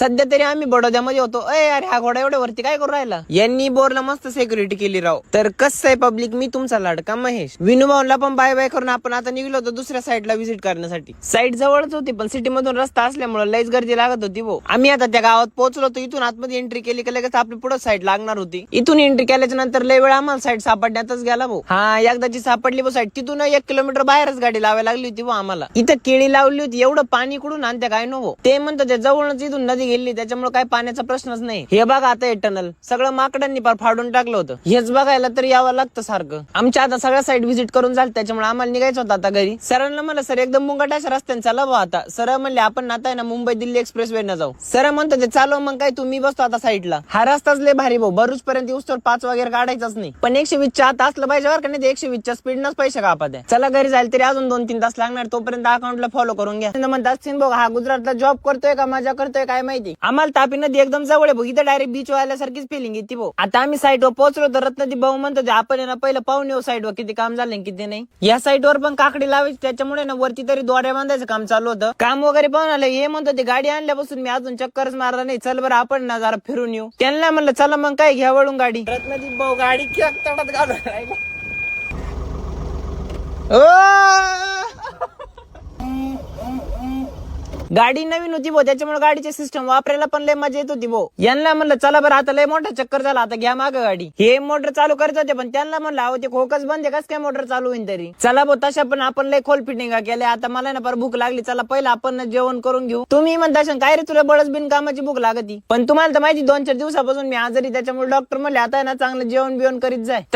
सध्या तरी आम्ही बडोद्यामध्ये होतो. अय अरे हा घोडा एवढ्या वरती काय करू राहिला? यांनी बोरला मस्त सिक्युरिटी केली राव. तर कसं आहे पब्लिक मी तुमचा लाडका महेश. विनुभाऊला पण बाय बाय करून आपण आता निघलो होतो दुसऱ्या साईडला व्हिजिट करण्यासाठी. साईड जवळच होती पण सिटी मधून रस्ता असल्यामुळे लईच गर्दी लागत होती भाऊ आम्ही आता त्या गावात पोहोचलो होतो. इथून आतमध्ये एंट्री केली की लगेच आपली पुढे साईड लागणार होती. इथून एंट्री केल्याच्यानंतर लय वेळ आम्हाला साईड सापडण्यातच गेला भाऊ हा एकदाची सापडली भाऊ साईड तिथून एक किलोमीटर बाहेरच गाडी लावायला लागली होती भाऊ आम्हाला. इथं केळी लावली होती. एवढं पाणी कुठून आणत्या काय नको ते म्हणतो त्या जवळच इथून नदी गेली त्याच्यामुळे काही पाण्याचा प्रश्नच नाही. हे बघा आता हे टनल सगळं माकडांनी पार फाडून टाकलं होतं. हेच बघायला तर यावं लागतं सारखं. आमच्या आता सगळ्या साईड व्हिजिट करून झालं त्याच्यामुळे आम्हाला निघायचं होतं आता घरी. सरांना म्हणलं सर एकदम मुंगटाच्या रस्त्याने चला भाऊ आता. सर म्हणले आपण आता आहे ना मुंबई दिल्ली एक्सप्रेस वे जाऊ. सर म्हणतो ते चालव मग काय तुम्ही बसतो आता साईडला हा रस्ताच लय भारी भाऊ बरूच पर्यंत तर पाच वगैरे काढायचाच नाही. पण एकशे वीसच्या आता असलं पाहिजे बरं का नाही एकशे वीसच्या स्पीडनच पैसे कापत आहे चला घरी जाईल तरी अजून दोन तीन तास लागणार तोपर्यंत अकाउंटला फॉलो करून घ्या. म्हणतात "सिन भाऊ हा गुजरातला जॉब करतोय का मजा करतोय काय माहिती? आम्हाला तापी नदी एकदम जवळ आहे भाऊ. इथं डायरेक्ट बीच आल्यासारखीच फिलिंग येते भाऊ. आता आम्ही साईडवर पोहोचलो तर रत्नदी भाऊ म्हणतो ते आपण आहे ना पहिलं पाहून येऊ साईडवर किती काम झालं किती नाही. या साईडवर पण काकडी लावायची. त्याच्यामुळे ना वरती तरी दोऱ्या बांधायचं काम चालू होतं. काम वगैरे पाहून आलं. हे म्हणतो ते गाडी आणल्यापासून मी अजून चक्करच मारला नाही. चल बरं आपण ना जरा फिरून येऊ. त्यांना म्हणलं चला मग काय घ्या वळून गाडी. रत्नदीप भाऊ गाडी तडात घालून राहिला. ओ! गाडी नवीन होती भाऊ त्याच्यामुळे गाडीचे सिस्टम वापरायला पण लय मजा येत होती भाऊ. यांना म्हणलं चला बरं आता लय मोठा चक्कर झाला आता घ्या माग गाडी. हे मोटर चालू करत होते पण त्यांना म्हणलं अहो ते खोकस बंद आहे कस काय मोटर चालू होईल तरी? चला भाऊ तशा पण आपण लय खोल फिटिंग केल्या आता मला ना पर भूक लागली चला पहिला आपण जेवण करून घेऊ. तुम्ही म्हणता असाल, काय रे तुला बळच बिन कामाची भूक लागती? पण तुम्हाला तर माहिती दोन चार दिवसापासून मी आजारी त्याच्यामुळे डॉक्टर म्हणले आता ना चांगलं जेवण बिवण करीत जाय.